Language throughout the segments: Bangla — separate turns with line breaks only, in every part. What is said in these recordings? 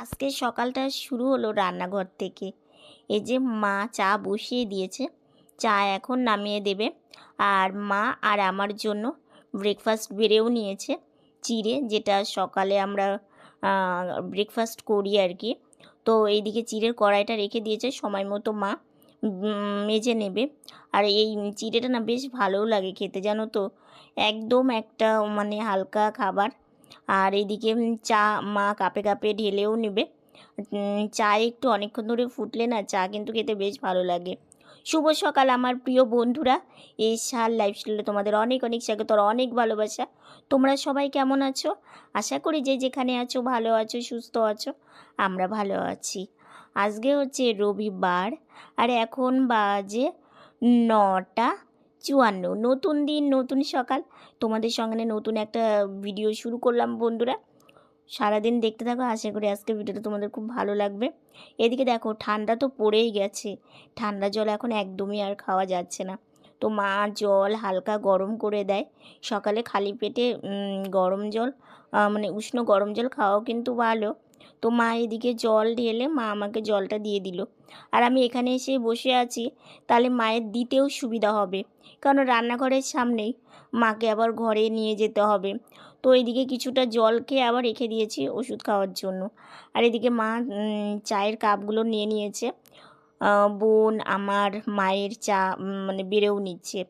আজকে সকালটা শুরু হলো রান্নাঘর থেকে। এই যে মা চা বসিয়ে দিয়েছে, চা এখন নামিয়ে দেবে। আর মা আর আমার জন্য ব্রেকফাস্ট বেড়েও নিয়েছে চিড়ে, যেটা সকালে আমরা ব্রেকফাস্ট করি আর কি। তো এইদিকে চিড়ের কড়াইটা রেখে দিয়েছে, সময় মতো মা মেজে নেবে। আর এই চিড়েটা না বেশ ভালোও লাগে খেতে, জানো তো? একদম একটা মানে হালকা খাবার। আর এদিকে চা মা কাপে কাপে ঢেলেও নেবে। চা একটু অনেকক্ষণ ধরে ফুটলে না চা কিন্তু খেতে বেশ ভালো লাগে। শুভ সকাল আমার প্রিয় বন্ধুরা। এই সার লাইফস্টাইলে তোমাদের অনেক অনেক স্বাগত অনেক ভালোবাসা। তোমরা সবাই কেমন আছো? আশা করি যে যেখানে আছো ভালো আছো, সুস্থ আছো, আমরা ভালো আছি। আজকে হচ্ছে রবিবার আর এখন বাজে নটা। চুয়ান্ন। নতুন দিন, নতুন সকাল। তোমাদের সঙ্গে নতুন একটা ভিডিও শুরু করলাম, বন্ধুরা। সারাদিন দেখতে থাকো, আশা করি আজকে ভিডিওটা তোমাদের খুব ভালো লাগবে। এদিকে দেখো, ঠান্ডা তো পড়েই গেছে। ঠান্ডা জল এখন একদমই আর খাওয়া যাচ্ছে না। তো মা জল হালকা গরম করে দেয়। সকালে খালি পেটে গরম জল মানে উষ্ণ গরম জল খাওয়াও কিন্তু ভালো। তো মা এদিকে জল ঢেলে মা আমাকে জলটা দিয়ে দিল। আর আমি এখানে এসে বসে আছি, তাহলে মায়ের দিতেও সুবিধা হবে। কারণ রান্নাঘরের সামনেই মাকে আবার ঘরে নিয়ে যেতে হবে। তো এদিকে কিছুটা জল খেয়ে আবার রেখে দিয়েছি ওষুধ খাওয়ার জন্য। আর এদিকে মা চায়ের কাপগুলো নিয়ে নিয়েছে। বোন আমার মায়ের চা মানে বেড়েও নিচ্ছে।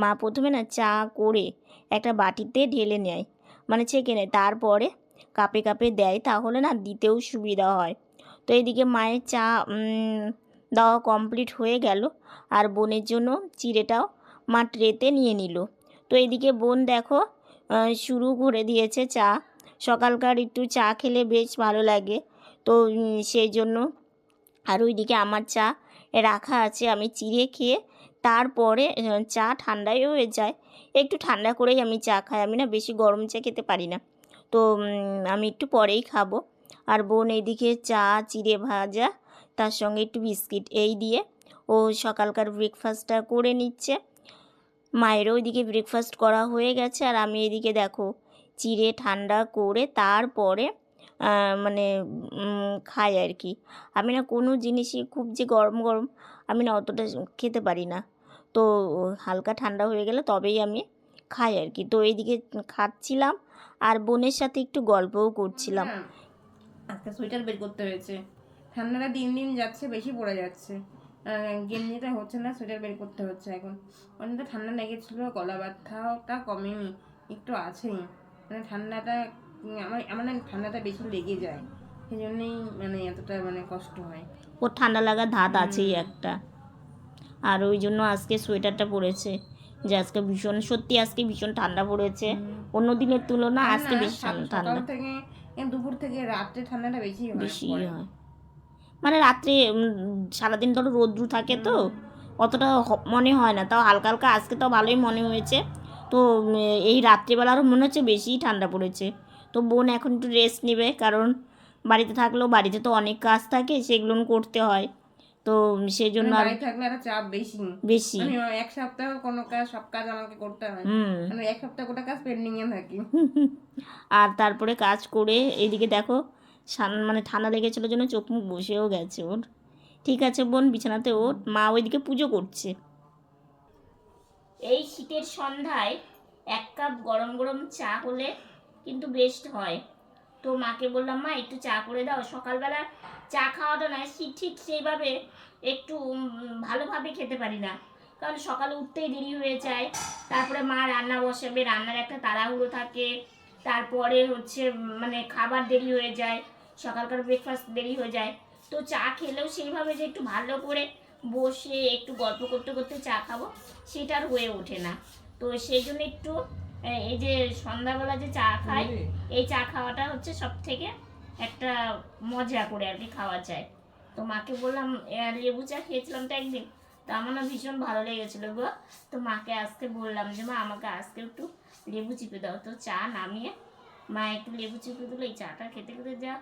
মা প্রথমে না চা করে একটা বাটিতে ঢেলে নেয় মানে ছেঁকে নেয়। তারপরে কাপে কাপে দেয়, তাহলে না দিতেও সুবিধা হয়। তো এদিকে মায়ের চা দেওয়া কমপ্লিট হয়ে গেল। আর বোনের জন্য চিড়েটাও মা ট্রেতে নিয়ে নিল। তো এদিকে বোন দেখো শুরু করে দিয়েছে চা। সকালকার একটু চা খেলে বেশ ভালো লাগে। তো সেই জন্য আর ওইদিকে আমার চা রাখা আছে, আমি চিড়ে খেয়ে তারপরে চা ঠান্ডাই হয়ে যায়। একটু ঠান্ডা করেই আমি চা খাই, আমি না বেশি গরম চা খেতে পারি না। তো আমি একটু পরেই খাব। আর বোন এইদিকে চা, চিড়ে ভাজা, তার সঙ্গে একটু বিস্কিট এই দিয়ে ও সকালকার ব্রেকফাস্টটা করে নিচ্ছে। মায়েরও ওইদিকে ব্রেকফাস্ট করা হয়ে গেছে। আর আমি এদিকে দেখো, চিড়ে ঠান্ডা করে তারপরে মানে খাই আর কি। আমি না কোনো জিনিসই খুব যে গরম গরম আমি না অতটা খেতে পারি না। তো, হালকা ঠান্ডা হয়ে গেলে তবেই আমি খাই আর কি। তো এইদিকে খাচ্ছিলাম আর বোনের সাথে একটু গল্পও করছিলাম।
না, আজকে সোয়েটার বের করতে হয়েছে। ঠান্ডাটা দিন দিন যাচ্ছে বেশি পড়ে যাচ্ছে। গেঞ্জিটা হচ্ছে না সোয়েটার বের করতে হচ্ছে এখন। অনেকটা ঠান্ডা লেগেছিল গলা ব্যথাটা কমেনি একটু আছেই। মানে ঠান্ডাটা আমার আমার না ঠান্ডাটা বেশি লেগে যায়। সেই জন্যই মানে এতটা মানে কষ্ট হয়।
ওর ঠান্ডা লাগার ধাত আছেই একটা। আর ওই জন্য আজকে সোয়েটারটা পরেছে। যে আজকে ভীষণ সত্যি আজকে ভীষণ ঠান্ডা পড়েছে। অন্য দিনের তুলনা আজকে বেশি ঠান্ডা
থেকে দুপুর থেকে রাত্রে ঠান্ডাটা বেশি
বেশি। হয়। মানে রাত্রে সারাদিন ধরো রোদ্রু থাকে তো অতটা মনে হয় না। তাও হালকা হালকা আজকে তো ভালোই মনে হয়েছে। তো এই রাত্রিবেলা আরও মনে হচ্ছে বেশিই ঠান্ডা পড়েছে। তো বোন এখন একটু রেস্ট নেবে কারণ বাড়িতে থাকলেও বাড়িতে তো অনেক কাজ থাকে সেগুলো করতে হয়। তো সেই জন্য
মানে
আর
বাড়ি থাকলে একটা চাপ বেশি।
বেশি।
আমি এক সপ্তাহ কোনো কাজ সব কাজ আমাকে করতে হয়। মানে এক সপ্তাহ গোটা কাজ পেন্ডিং এ থাকি।
আর তারপরে কাজ করে এইদিকে দেখো মানে ঠান্ডা লেগেছিল জন্য চোখ মুখ বসেও গেছে ওর। ঠিক আছে বোন বিছানাতে ওর মা ওইদিকে পুজো করছে। এই শীতের সন্ধ্যায় এক কাপ গরম গরম চা হলে কিন্তু বেস্ট হয়। তো মাকে বললাম মা একটু চা করে দাও। সকালবেলা চা খাওয়াটা না শীত ঠিক সেইভাবে একটু ভালোভাবে খেতে পারি না। কারণ সকালে উঠতেই দেরি হয়ে যায়। তারপরে মা রান্না বসাবে রান্নার একটা তাড়াহুড়ো থাকে। তারপরে হচ্ছে মানে খাবার দেরি হয়ে যায় সকালকার ব্রেকফাস্ট দেরি হয়ে যায়। তো চা খেলেও সেইভাবে যে একটু ভালো করে বসে একটু গল্প করতে করতে চা খাব সেটা আর হয়ে ওঠে না। তো সেই জন্য একটু এই যে সন্ধ্যাবেলা যে চা খাই এই চা খাওয়াটা হচ্ছে সব থেকে একটা মজা করে আর কি খাওয়া যায়। তো মাকে বললাম লেবু চা খেয়েছিলাম তো একদিন। তো আমার না ভীষণ ভালো লেগেছিলো গো। তো মাকে আজকে বললাম যে, মা, আমাকে আজকে একটু লেবু চিপে দাও। তো চা নামিয়ে মা একটু লেবু চিপে দিল। এই চাটা খেতে খেতে যা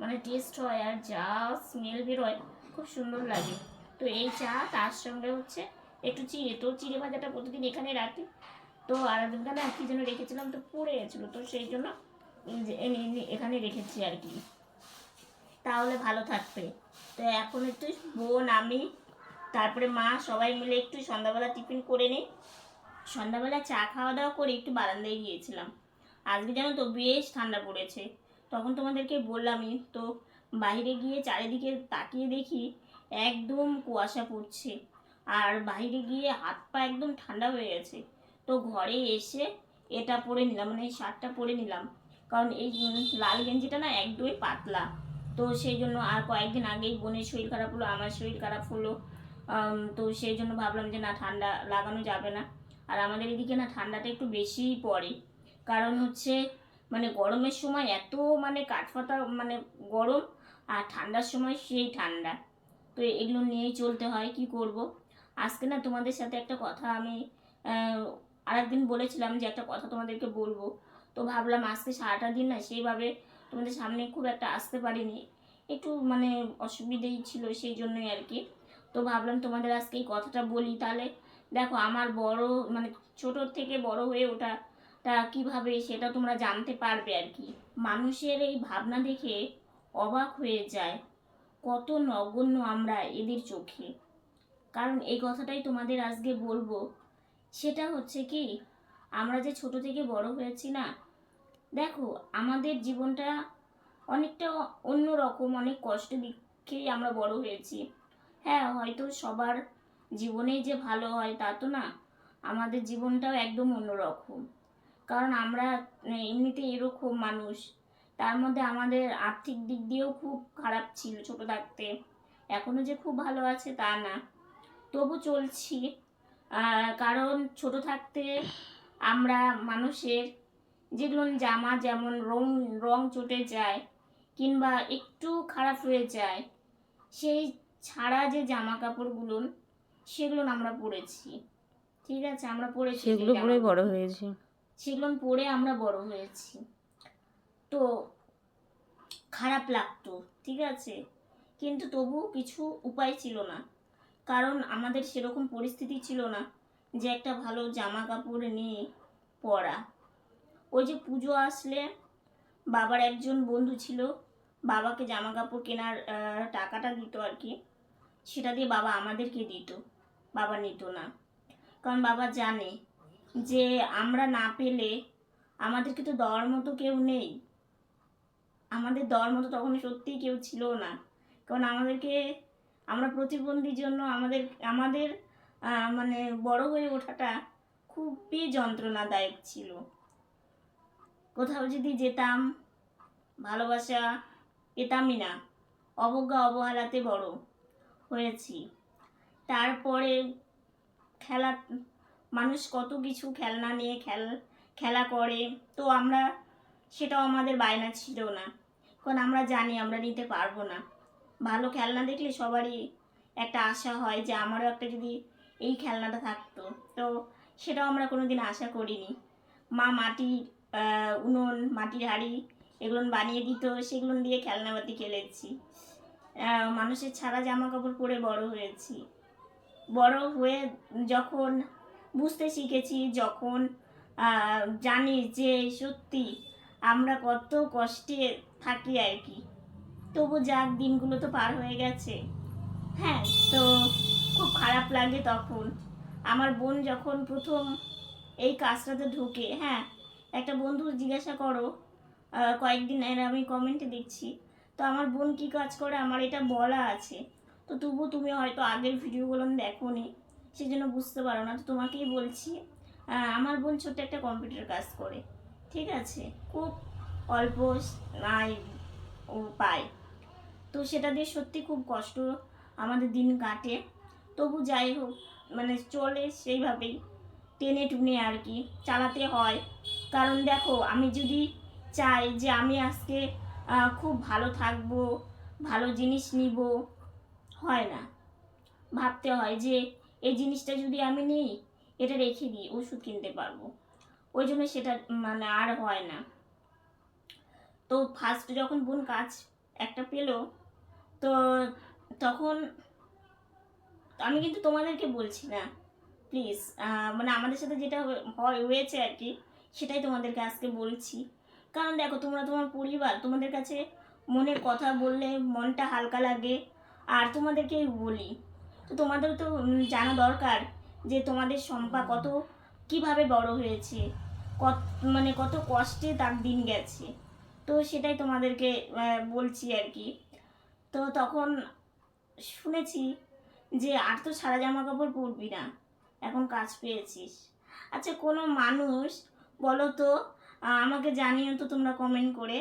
মানে টেস্ট হয় আর যা স্মেল বেরোয় খুব সুন্দর লাগে। তো এই চা তার সঙ্গে হচ্ছে একটু চিড়ে। তো চিড়ে ভাজাটা প্রতিদিন এখানে রাখি। তো আর একদিনখানে কি যেন রেখেছিলাম তো পড়ে গেছিল। তো সেই জন্য এখানে রেখেছি আর কি। তাহলে ভালো থাকবে। তো এখন একটু বোন, আমি, তারপরে মা সবাই মিলে একটু সন্ধ্যাবেলা টিফিন করে নিই সন্ধ্যাবেলা চা খাওয়া দাওয়া করে একটু বারান্দায় গিয়েছিলাম। আজকে জানো তো বেশ ঠান্ডা পড়েছে। তখন তোমাদেরকে বললামই, তো বাইরে গিয়ে চারিদিকে তাকিয়ে দেখি একদম কুয়াশা পড়ছে। আর বাইরে গিয়ে হাত পা একদম ঠান্ডা হয়ে গেছে। তো ঘরে এসে এটা পরে নিলাম মানে শার্টটা পরে নিলাম। কারণ এই লাল গেঞ্জিটা না একদমই পাতলা। তো সেই জন্য আর কয়েকদিন আগেই বোনের শরীর খারাপ হলো, আমার শরীর খারাপ হলো। তো সেই জন্য ভাবলাম যে না, ঠান্ডা লাগানো যাবে না। আর আমাদের এদিকে না, ঠান্ডাটা একটু বেশিই পড়ে। কারণ হচ্ছে মানে গরমের সময় এত মানে কাঠফাটা মানে গরম, আর ঠান্ডার সময় সেই ঠান্ডা। তো এগুলো নিয়েই চলতে হয়, কি করব? আজকে না তোমাদের সাথে একটা কথা আমি আরেকদিন বলেছিলাম যে একটা কথা তোমাদেরকে বলব। তো ভাবলাম আজকে সারাটা দিন না সেইভাবে তোমাদের সামনে খুব একটা আসতে পারিনি। একটু মানে অসুবিধেই ছিল সেই জন্যই আর কি। তো ভাবলাম তোমাদের আজকে এই কথাটা বলি। তাহলে দেখো আমার বড় মানে ছোট থেকে বড় হয়ে ওঠা তা কীভাবে সেটা তোমরা জানতে পারবে আর কি। মানুষের এই ভাবনা দেখে অবাক হয়ে যায় কত নগণ্য আমরা এদের চোখে। কারণ এই কথাটাই তোমাদের আজকে বলব। সেটা হচ্ছে কি আমরা যে ছোট থেকে বড় হয়েছি না, দেখো আমাদের জীবনটা অনেকটা অন্য রকম, অনেক কষ্ট দিকেই আমরা বড় হয়েছি। হ্যাঁ হয়তো সবার জীবনেই যে ভালো হয় তা তো না, আমাদের জীবনটাও একদম অন্যরকম কারণ আমরা এমনিতে এরকম মানুষ, তার মধ্যে আমাদের আর্থিক দিক দিয়েও খুব খারাপ ছিল ছোট থাকতে এখনও যে খুব ভালো আছে তা না। তবু চলছি কারণ ছোট থাকতে আমরা মানুষের যেগুলো জামা যেমন রং রং চটে যায় কিংবা একটু খারাপ হয়ে যায় সেই ছাড়া যে জামা কাপড়গুলো সেগুলো আমরা পরেছি। ঠিক আছে আমরা পরেছি
সেগুলো পরে বড় হয়েছি।
সেগুলো পরে আমরা বড় হয়েছি। তো খারাপ লাগতো ঠিক আছে? কিন্তু তবু কিছু উপায় ছিল না। কারণ আমাদের সেরকম পরিস্থিতি ছিল না। যে একটা ভালো জামা কাপড় নিয়ে পরা ওই যে পুজো আসলে, বাবার একজন বন্ধু ছিল, বাবাকে জামা কাপড় কেনার টাকাটা দিত আর কি। সেটা দিয়ে বাবা আমাদেরকে দিত, বাবা নিত না। কারণ বাবা জানে যে আমরা না পেলে আমাদেরকে তো দেওয়ার মতো কেউ নেই। আমাদের দেওয়ার মতো তখন সত্যিই কেউ ছিল না। কারণ আমাদেরকে, আমরা প্রতিবন্ধীর জন্য আমাদের আমাদের মানে বড় হয়ে ওঠাটা খুবই যন্ত্রণাদায়ক ছিল। কোথাও যদি যেতাম, ভালোবাসা পেতামই না, অবজ্ঞা অবহেলাতে বড় হয়েছি। তারপরে খেলা, মানুষ কত কিছু খেলনা নিয়ে খেল, খেলা করে, তো আমরা সেটাও আমাদের বায়না ছিল না। কারণ আমরা জানি আমরা নিতে পারব না। ভালো খেলনা দেখলে সবারই একটা আশা হয় যে আমারও একটা যদি এই খেলনাটা থাকতো। তো সেটাও আমরা কোনো দিন আশা করিনি। মা মাটি আহ, উনুন মাটির হাঁড়ি এগুলো বানিয়ে দিত সেগুলো দিয়ে খেলনাবাতি খেলেছি। মানুষের ছাড়া জামা কাপড় পরে বড় হয়েছি। বড় হয়ে যখন বুঝতে শিখেছি যখন জানি যে সত্যি আমরা কত কষ্টে থাকি আর কি। তবু যাক দিনগুলো তো পার হয়ে গেছে। হ্যাঁ তো খুব খারাপ লাগে তখন। আমার বোন যখন প্রথম এই কাজটাতে ঢুকে হ্যাঁ একটা বন্ধু জিজ্ঞাসা করো কয়েকদিন এর আমি কমেন্টে দেখছি। তো আমার বোন কী কাজ করে? আমার এটা বলা আছে। তো তবু তুমি হয়তো আগের ভিডিওগুলো দেখো নি সেই জন্য বুঝতে পারো না। তো তোমাকেই বলছি আমার বোন ছোট্ট একটা কম্পিউটার কাজ করে, ঠিক আছে? খুব অল্প আয় ও পায়। তো সেটা দিয়ে সত্যি খুব কষ্ট আমাদের দিন কাটে। তবু যাই হোক মানে চলে সেইভাবেই। টেনে টুনে আর কি, চালাতে হয়। কারণ দেখো, আমি যদি চাই যে আমি আজকে খুব ভালো থাকব, ভালো জিনিস নিব, হয় না। ভাবতে হয় যে এই জিনিসটা যদি আমি নিই, এটা রেখে দিই ওষুধ কিনতে পারব। ওই জন্য সেটা মানে আর হয় না। তো ফার্স্ট যখন বোন কাজ একটা পেল, তো তখন আমি কিন্তু তোমাদেরকে বলছি না প্লিজ মানে আমাদের সাথে যেটা হয় হয়েছে আর কি, সেটাই তোমাদেরকে আজকে বলছি। কারণ দেখো, তোমরা তোমার পরিবার, তোমাদের কাছে মনের কথা বললে মনটা হালকা লাগে, আর তোমাদেরকে বলি, তো তোমাদের তো জানা দরকার যে তোমাদের সম্পা কত, কীভাবে বড় হয়েছে, কত মানে কত কষ্টে তার দিন গেছে, তো সেটাই তোমাদেরকে বলছি আর কি। তো তখন শুনেছি যে আর তো সারা জামা কাপড় পরবি না। এখন কাজ পেয়েছিস। আচ্ছা কোনো মানুষ বলো তো আমাকে জানিও তো তোমরা কমেন্ট করে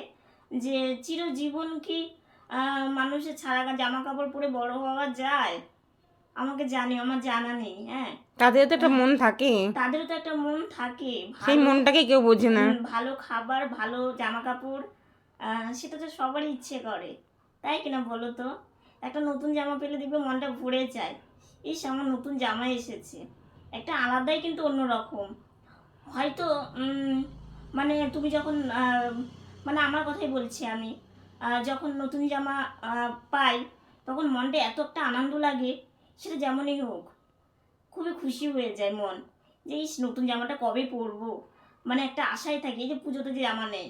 যে চিরজীবন কি মানুষের ছাড়া জামা কাপড় পরে বড় হওয়া যায়? আমাকে জানিও আমার জানা নেই হ্যাঁ।
তাদের তো একটা মন থাকে।
তাদেরও তো একটা মন থাকে।
সেই মনটাকে কেউ বোঝে না।
ভালো খাবার ভালো জামা কাপড় সেটা তো সবারই ইচ্ছে করে। তাই কিনা বলো তো? একটা নতুন জামা পেলে দেখবে মনটা ভরে যায়। ইস, আমার নতুন জামা এসেছে। একটা আলাদাই কিন্তু অন্যরকম। হয়তো মানে তুমি যখন মানে আমার কথাই বলছি আমি যখন নতুন জামা পাই, তখন মনটা এত একটা আনন্দ লাগে, সেটা যেমনই হোক, খুবই খুশি হয়ে যায় মন। যে ইস, নতুন জামাটা কবে পরবো? মানে একটা আশায় থাকে যে পুজোতে যে জামা নেই,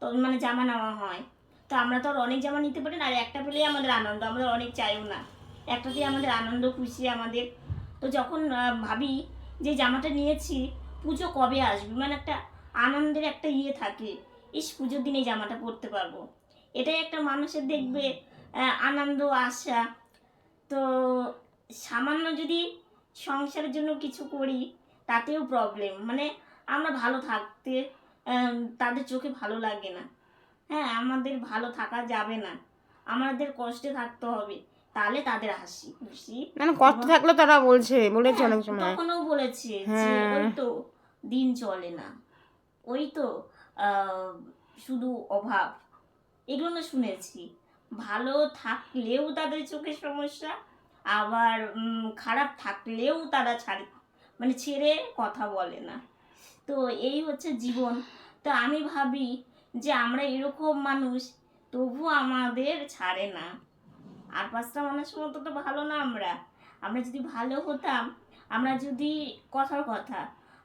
তো মানে জামা নেওয়া হয়। তো আমরা তো আর অনেক জামা নিতে পারি না, আর একটা পেলেই আমাদের আনন্দ, আমাদের অনেক চাইও না। একটাতেই আমাদের আনন্দ, খুশি আমাদের। তো যখন ভাবি যে জামাটা নিয়েছি, পুজো কবে আসবে? মানে একটা আনন্দের একটা ইয়ে থাকে, ইস, পুজোর দিনে জামাটা পরতে পারব। এটাই একটা মানুষের দেখবে আনন্দ, আশা। তো সামান্য যদি সংসারের জন্য কিছু করি, তাতেও প্রবলেম মানে আমরা ভালো থাকতে তাদের চোখে ভালো লাগে না। হ্যাঁ আমাদের ভালো থাকা যাবে না। আমাদের কষ্টে থাকতে হবে। তাহলে তাদের হাসি খুশি।
মানে কষ্ট থাকলে তারা বলছে বলেছে
হ্যাঁ,
অনেক সময়।
তখনও বলেছে যে
হ্যাঁ।
ওই তো দিন চলে না। ওই তো শুধু অভাব। এগুলো না শুনেছি। ভালো থাকলেও তাদের চোখের সমস্যা আবার খারাপ থাকলেও তারা ছাড়ে মানে ছেড়ে কথা বলে না। তো এই হচ্ছে জীবন। তো আমি ভাবি যে আমরা এরকম মানুষ তবু আমাদের ছাড়ে না। আর পাঁচটা মানুষের মতো তো ভালো না আমরা। আমরা যদি ভালো হতাম, আমরা যদি কথার কথা,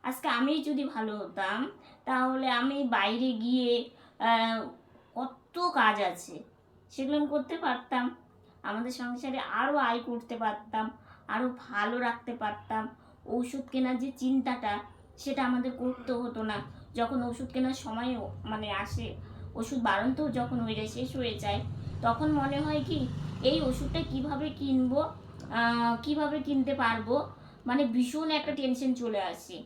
আজকে আমি যদি ভালো হতাম, তাহলে আমি বাইরে গিয়ে কত কাজ আছে, সেগুলো করতে পারতাম। আমাদের সংসারে আরও আয় করতে পারতাম আরও ভালো রাখতে পারতাম। ওষুধ কেনার যে চিন্তাটা, সেটা আমাদের করতে হতো না। যখন ওষুধ কেনার সময় মানে আসে ওষুধ বাড়ন্তও যখন হয়ে যায় শেষ হয়ে যায় তখন মনে হয় কি এই ওষুধটা কীভাবে কিনবো কীভাবে কিনতে পারব মানে ভীষণ একটা টেনশন চলে আসে।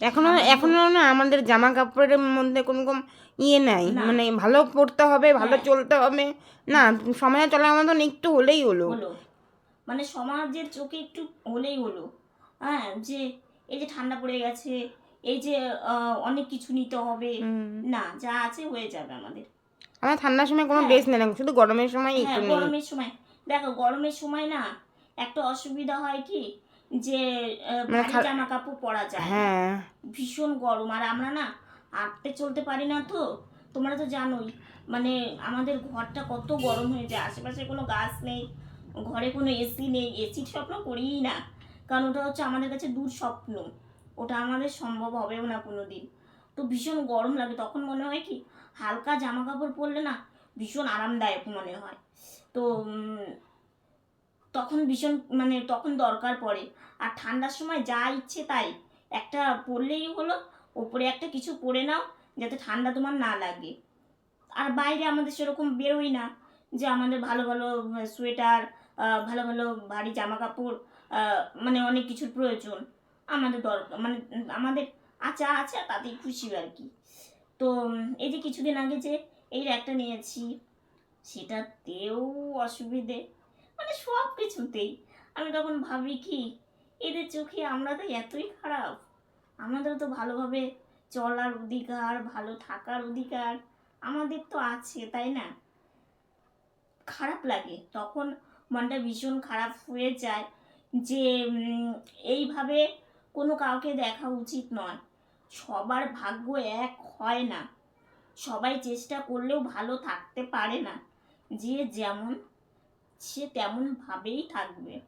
এখনও এখনও না আমাদের জামা কাপড়ের মধ্যে কোনো রকম ইয়ে নাই মানে ভালো পড়তে হবে ভালো
হ্যাঁ।
চলতে হবে না সময় চলার মতন একটু হলেই হলো।
হলো। মানে সমাজের চোখে একটু হলেই হলো। হ্যাঁ যে এই যে ঠান্ডা পড়ে গেছে এই যে অনেক কিছু নিতে হবে। না যা আছে হয়ে যাবে আমাদের।
আমার ঠান্ডার সময় কোনো
হ্যাঁ।
ড্রেস নেই না শুধু গরমের সময়
হ্যাঁ
একটু
গরমের সময়। দেখো গরমের সময় না একটা অসুবিধা হয় কি যে
মানে
জামা কাপড় পরা যায়।
হ্যাঁ।
ভীষণ গরম। আর আমরা না হাঁটতে চলতে পারি না তো। তোমরা তো জানোই মানে আমাদের ঘরটা কত গরম হয়ে যায়। আশেপাশে কোনো গাছ নেই ঘরে কোনো এসি নেই। এসির স্বপ্ন করিই না। কারণ ওটা হচ্ছে আমাদের কাছে দূর স্বপ্ন। ওটা আমাদের সম্ভব হবেও না কোনো দিন তো ভীষণ গরম লাগে, তখন মনে হয় কি হালকা জামা কাপড় পরলে না ভীষণ আরামদায়ক মনে হয়। তো তখন ভীষণ মানে তখন দরকার পড়ে। আর ঠান্ডার সময় যা ইচ্ছে তাই। একটা পরলেই হলো, ওপরে একটা কিছু পরে নাও, যাতে ঠান্ডা তোমার না লাগে। আর বাইরে আমাদের সেরকম বেরোই না, যে আমাদের ভালো ভালো সোয়েটার ভালো ভালো ভারী জামা কাপড় মানে অনেক কিছুর প্রয়োজন। আমাদের দরকার মানে আমাদের আচা আছে আর তাতেই খুশি আর কি। তো এই যে কিছুদিন আগে যে এই একটা নিয়েছি, সেটাতেও অসুবিধে। মানে সব কিছুতেই। আমি তখন ভাবি কি, এদের চোখে আমরা তো এতই খারাপ। আমাদের তো ভালোভাবে চলার অধিকার, ভালো থাকার অধিকার আমাদের তো আছে, তাই না? খারাপ লাগে। তখন মনটা ভীষণ খারাপ হয়ে যায় যে এইভাবে কোনো কাউকে দেখা উচিত নয়। সবার ভাগ্য এক হয় না। সবাই চেষ্টা করলেও ভালো থাকতে পারে না। যে যেমন, সে তেমন ভাবেই থাকবে।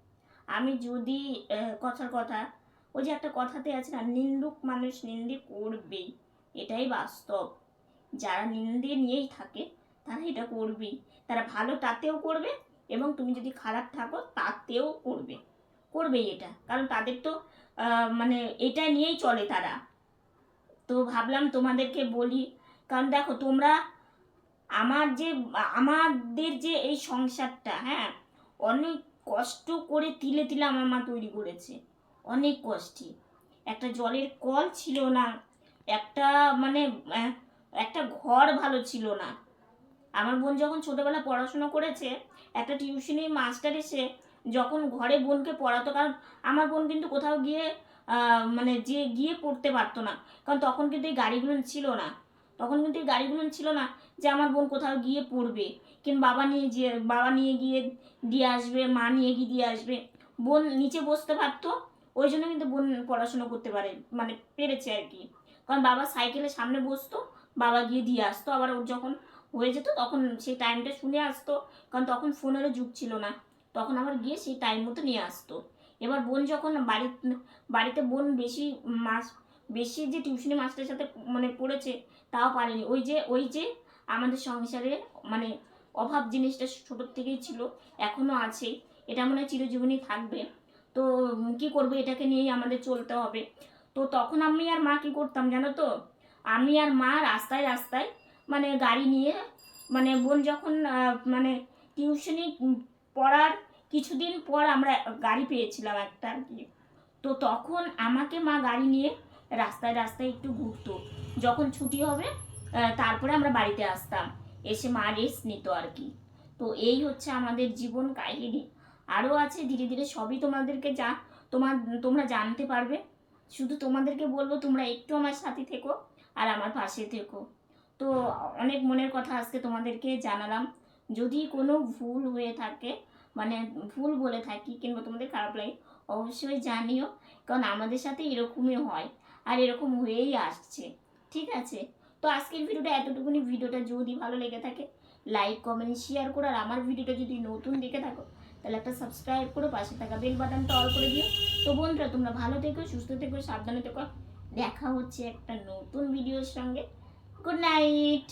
আমি যদি কথার কথা, ওই যে একটা কথাতে আছে না, নিন্দুক মানুষ নিন্দে করবেই। এটাই বাস্তব। যারা নিন্দে নিয়েই থাকে, তারা এটা করবেই। তারা ভালো তাতেও করবে এবং তুমি যদি খারাপ থাকো, তাতেও করবে। করবেই এটা। কারণ তাদের তো মানে এটা নিয়েই চলে তারা। তো ভাবলাম তোমাদেরকে বলি, কারণ দেখো তোমরা আমার যে, আমাদের যে এই সংসারটা হ্যাঁ অনেক কষ্ট করে তিলে তিলে আমার মা তৈরি করেছে। অনেক কষ্টে। একটা জলের কল ছিল না, একটা মানে একটা ঘর ভালো ছিল না। আমার বোন যখন ছোটবেলা পড়াশোনা করেছে, একটা টিউশনি মাস্টার এসে যখন ঘরে বোনকে পড়াতো, কারণ আমার বোন কিন্তু কোথাও গিয়ে মানে যে গিয়ে পড়তে পারতো না। কারণ তখন কিন্তু এই গাড়িগুলো ছিল না। তখন কিন্তু এই গাড়িগুলো ছিল না যে আমার বোন কোথাও গিয়ে পড়বে। কিংবা বাবা নিয়ে যে, বাবা নিয়ে গিয়ে দিয়ে আসবে, মা নিয়ে গিয়ে দিয়ে আসবে। বোন নিচে বসতে পারতো, ওই জন্য কিন্তু বোন পড়াশোনা করতে পারে মানে পেরেছে আর কি। কারণ বাবা সাইকেলের সামনে বসতো, বাবা গিয়ে দিয়ে আসতো। আবার ওর যখন হয়ে যেত, তখন সেই টাইমটা শুনে আসতো। কারণ তখন ফোনেরও যুগ ছিল না। তখন আবার গিয়ে সেই টাইম মতো নিয়ে আসতো। এবার বোন যখন বাড়ি, বাড়িতে বোন বেশি মাস, বেশি যে টিউশনি মাস্টারের সাথে মানে পড়েছে তাও পারেনি। ওই যে ওই যে আমাদের সংসারে মানে অভাব জিনিসটা ছোটোর থেকেই ছিল এখনও আছে। এটা মনে হয় চিরজীবনই থাকবে। তো কি করবে এটাকে নিয়েই আমাদের চলতে হবে। তো তখন আমি আর মা কি করতাম জানো তো? আমি আর মা রাস্তায় রাস্তায় মানে গাড়ি নিয়ে মানে বোন যখন মানে টিউশনি পড়ার কিছুদিন পর আমরা গাড়ি পেয়েছিলাম একটা আর কি। তো তখন আমাকে মা গাড়ি নিয়ে রাস্তায় রাস্তায় একটু ঘুরতো। যখন ছুটি হবে তারপরে আমরা বাড়িতে আসতাম। এসে মা রেস্ট নিত আর কি। তো এই হচ্ছে আমাদের জীবন কাহিনী। আরও আছে, ধীরে ধীরে সবই তোমাদেরকে যা, তোমার, তোমরা জানতে পারবে। শুধু তোমাদেরকে বলব, তোমরা একটু আমার সাথে থেকো আর আমার পাশে থেকো। তো অনেক মনের কথা আজকে তোমাদেরকে জানালাম। যদি কোনো ভুল হয়ে থাকে মানে ভুল বলে থাকি কিংবা তোমাদের খারাপ লাগে, অবশ্যই জানিও, কারণ আমাদের সাথে এরকমই হয় আর এরকম হয়েই আসছে, ঠিক আছে? তো আজকের ভিডিওটা এতটুকুনি। ভিডিওটা যদি ভালো লেগে থাকে লাইক কমেন্ট শেয়ার করো। আর আমার ভিডিওটা যদি নতুন দেখে থাকো, তাহলে একটা সাবস্ক্রাইব করো, পাশে থাকা বেল বাটনটা অল করে দিও। তো বন্ধুরা, তোমরা ভালো থেকো, সুস্থ থেকো, সাবধানে থেকো। দেখা হচ্ছে একটা নতুন ভিডিওর সঙ্গে। Good night